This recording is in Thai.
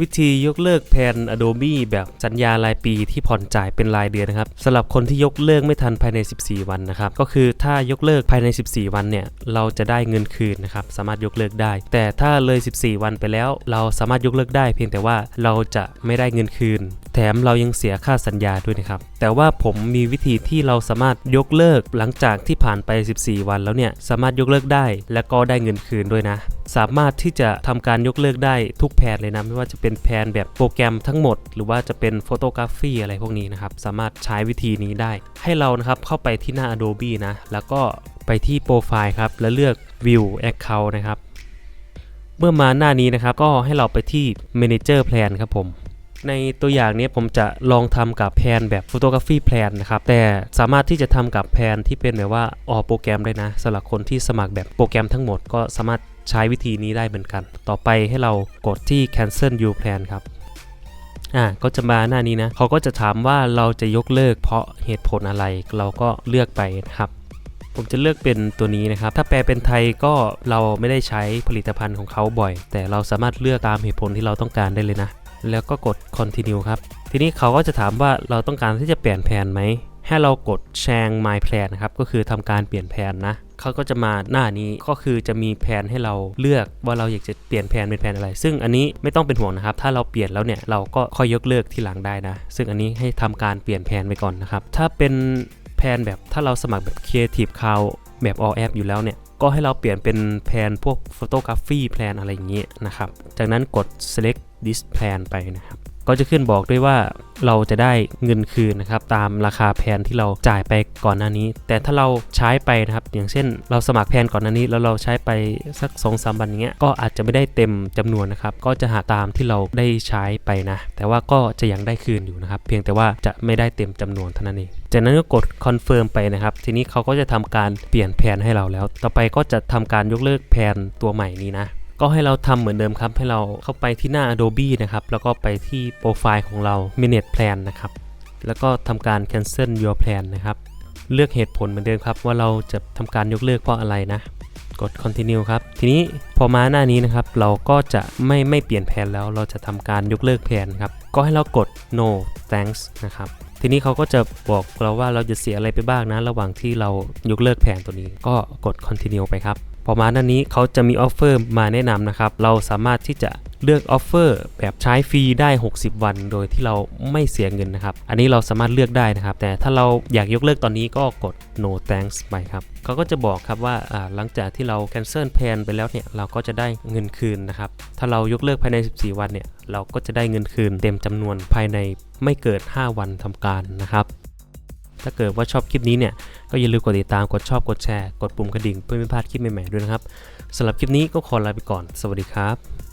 วิธียกเลิกแผน Adobe แบบสัญญารายปีที่ผ่อนจ่ายเป็นรายเดือนนะครับสำหรับคนที่ยกเลิกไม่ทันภายใน 14 วันนะครับก็คือถ้ายกเลิกภายใน 14 วันเนี่ยเราจะได้เงินคืนนะครับสามารถยกเลิกได้ แต่ถ้าเลย 14 วันไปแล้ว เราสามารถยกเลิกได้ เพียงแต่ว่าเราจะไม่ได้เงินคืน แถมเรายังเสียค่าสัญญาด้วยนะครับแต่ว่าผมมีวิธีที่เราสามารถยกเลิกหลังจากที่ผ่านไป 14 วันแล้วเนี่ยสามารถยกเลิกได้ และก็ได้เงินคืนด้วยนะ สามารถที่จะทำการยกเลิกได้ทุกแผนเลยนะ ไม่ว่าจะเป็นแผนแบบโปรแกรมทั้งหมด หรือว่าจะเป็นโฟโตกราฟีอะไรพวกนี้นะครับ สามารถใช้วิธีนี้ได้ ให้เรานะครับเข้าไปที่หน้า Adobe นะ แล้วก็ไปที่โปรไฟล์ครับ แล้วเลือก View Account นะครับ เมื่อมาหน้านี้นะครับ ก็ให้เราไปที่ Manager Plan ครับผม ในตัวอย่างนี้ผมจะลองทำกับแผนแบบฟโตกราฟีแพลนนะครับ แต่สามารถที่จะทำกับแผนที่เป็นแบบว่าออโปรแกรมได้นะสำหรับคนที่สมัครแบบโปรแกรมทั้งหมดก็สามารถใช้วิธีนี้ได้เหมือนกัน ต่อไปให้เรากดที่ cancel you plan ครับอ่าก็จะมาหน้านี้นะเขาก็จะถามว่าเราจะยกเลิกเพราะเหตุผลอะไรเราก็เลือกไปนะครับ ผมจะเลือกเป็นตัวนี้นะครับ ถ้าแปลเป็นไทยก็เราไม่ได้ใช้ผลิตภัณฑ์ของเขาบ่อย แต่เราสามารถเลือกตามเหตุผลที่เราต้องการได้เลยนะ แล้วก็กด continue ครับ ทีนี้เขาก็จะถามว่าเราต้องการที่จะเปลี่ยนแผนไหม ให้เรากด change my plan นะครับ ก็คือทำการเปลี่ยนแผนนะเขาก็จะมาหน้านี้ก็คือจะมีแผนให้เราเลือกว่าเราอยากจะเปลี่ยนแผนเป็นแผนอะไร ซึ่งอันนี้ไม่ต้องเป็นห่วงนะครับ ถ้าเราเปลี่ยนแล้วเนี่ยเราก็ค่อยยกเลิกที่หลังได้นะ ซึ่งอันนี้ให้ทำการเปลี่ยนแผนไปก่อนนะครับ ถ้าเป็นแผนแบบถ้าเราสมัครแบบ Creative Cloud แบบ all app อยู่แล้วเนี่ยก็ให้เราเปลี่ยนเป็นแผนพวก photography plan อะไรอย่างเงี้ยนะครับ จากนั้นกด select this plan ไปนะครับ ก็จะขึ้นบอกด้วยว่าเราจะได้เงินคืนนะครับ ตามราคาแผนที่เราจ่ายไปก่อนหน้านี้ แต่ถ้าเราใช้ไปนะครับ อย่างเช่น เราสมัครแผนก่อนหน้านี้ แล้วเราใช้ไปสัก2อสามวันอย่างเงี้ยก็อาจจะไม่ได้เต็มจำนวนนะครับ ก็จะหาตามที่เราได้ใช้ไปนะ แต่ว่าก็จะยังได้คืนอยู่นะครับ เพียงแต่ว่าจะไม่ได้เต็มจำนวนเท่านั้นเองจากนั้นก็กดคอนเฟิร์มไปนะครับ ทีนี้เขาก็จะทำการเปลี่ยนแผนให้เราแล้ว ต่อไปก็จะทำการยกเลิกแผนตัวใหม่นี้นะ ก็ให้เราทำเหมือนเดิมครับ ให้เราเข้าไปที่หน้า Adobe นะครับ แล้วก็ไปที่โปรไฟล์ของเรา Manage Plan นะครับ แล้วก็ทำการ cancel your plan นะครับ เลือกเหตุผลเหมือนเดิมครับ ว่าเราจะทำการยกเลิกเพราะอะไรนะ กด continue ครับ ทีนี้พอมาหน้านี้นะครับ เราก็จะไม่ไม่เปลี่ยนแผนแล้ว เราจะทำการยกเลิกแผนครับ ก็ให้เรากด no thanks นะครับทีนี้เขาก็จะบอกเราว่าเราจะเสียอะไรไปบ้างนะ ระหว่างที่เรายกเลิกแผนตัวนี้ ก็กด continue ไปครับ พอมาหน้านี้เขาจะมีออฟเฟอร์มาแนะนำนะครับ เราสามารถที่จะเลือกออฟเฟอร์แบบใช้ฟรีได้ 60 วัน โดยที่เราไม่เสียเงินนะครับ อันนี้เราสามารถเลือกได้นะครับ แต่ถ้าเราอยากยกเลิกตอนนี้ก็กด no thanks ไปครับเขาก็จะบอกครับว่าอ่าหลังจากที่เรา cancel plan ไปแล้วเนี่ย เราก็จะได้เงินคืนนะครับ ถ้าเรายกเลิกภายใน 14 วันเนี่ย เราก็จะได้เงินคืนเต็มจำนวนภายในไม่เกิน 5 วันทำการนะครับ ถ้าเกิดว่าชอบคลิปนี้เนี่ยก็อย่าลืมกดติดตามกดชอบกดแชร์กดปุ่มกระดิ่งเพื่อไม่พลาดคลิปใหม่ๆด้วยนะครับสำหรับคลิปนี้ก็ขอลาไปก่อน สวัสดีครับ